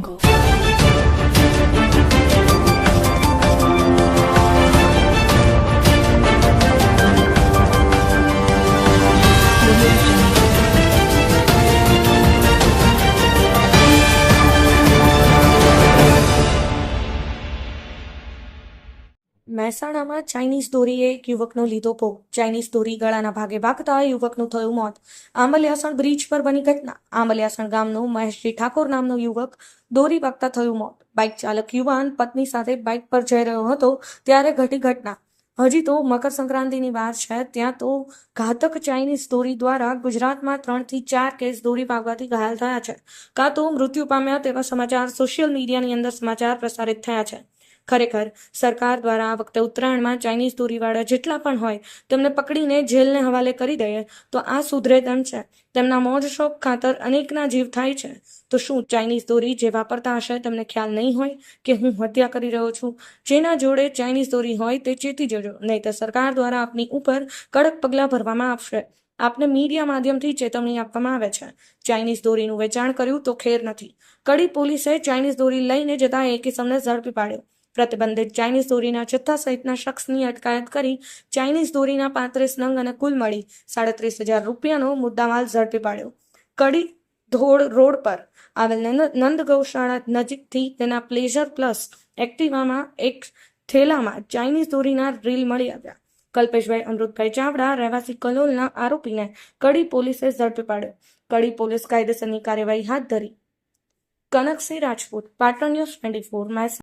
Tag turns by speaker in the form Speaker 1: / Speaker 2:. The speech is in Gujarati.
Speaker 1: jungle મહેસાણામાં ચાઇનીઝ દોરીએ એક યુવકનો લીધો ભોગ. ચાઇનીઝ દોરી ગળાના ભાગે ભાગતા યુવકનું થયું મોત. આંબલિયાસણ બ્રિજ પર બની ઘટના. આંબલિયાસણ ગામનો મહેશજી ઠાકોર નામનો યુવક દોરી ભાગતા થયું મોત. બાઇક ચાલક યુવાન પત્ની સાથે બાઇક પર જઈ રહ્યો હતો ત્યારે ઘટી ઘટના. હજી તો મકર સંક્રાંતિની વાર છે, ત્યાં તો ઘાતક ચાઇનીઝ દોરી દ્વારા ગુજરાતમાં ત્રણથી ચાર કેસ દોરી ભાગવાથી ઘાયલ થયા છે. કાં તો મૃત્યુ પામ્યા તેવા સમાચાર સોશિયલ મીડિયાની અંદર સમાચાર પ્રસારિત થયા છે. ખરેખર, સરકાર દ્વારા આ વખતે ઉત્તરાયણમાં ચાઇનીઝ દોરીવાળા જેટલા પણ હોય, તેમને પકડીને જેલને હવાલે કરી દઈએ, તો આ સુધરે તેમ છે. તેમના મોજ, શોખ, ખાતર અનેકના જીવ થાય છે. તો શું ચાઇનીઝ દોરી જે વાપરતા હશે, તેમને ખ્યાલ નહીં હોય કે હું હત્યા કરી રહ્યો છું? જેના જોડે ચાઇનીઝ દોરી હોય તે ચેતી જજો, નહીં તો સરકાર દ્વારા આપની ઉપર કડક પગલાં ભરવામાં આવશે. આપને મીડિયા માધ્યમથી ચેતવણી આપવામાં આવે છે. ચાઇનીઝ દોરીનું વેચાણ કર્યું તો ખેર નથી. કડી પોલીસે ચાઇનીઝ દોરી લઈને જતા એ કિસમને ઝડપી પાડ્યો. પ્રતિબંધિત ચાઇનીઝ દોરીના જથ્થા સહિતના શખ્સની અટકાયત કરી ચાઇનીઝ દોરીના પાંત્રીસ નંગ અને કુલ મળી સાડત્રીસ હજાર રૂપિયાનો મુદ્દામાલ ઝડપી પાડ્યો. કડી ધોળ રોડ પર આવેલ નંદ ગૌશાળા નજીકથી તેના પ્લેઝર પ્લસ એક્ટિવામાં એક થેલામાં ચાઇનીઝ દોરીના રીલ મળી આવ્યા. કલ્પેશભાઈ અમૃતભાઈ ચાવડા રહેવાસી કલોલના આરોપીને કડી પોલીસે ઝડપી પાડ્યો. કડી પોલીસ કાયદેસરની કાર્યવાહી હાથ ધરી. Kanaksinh Rajput, Patan news twenty four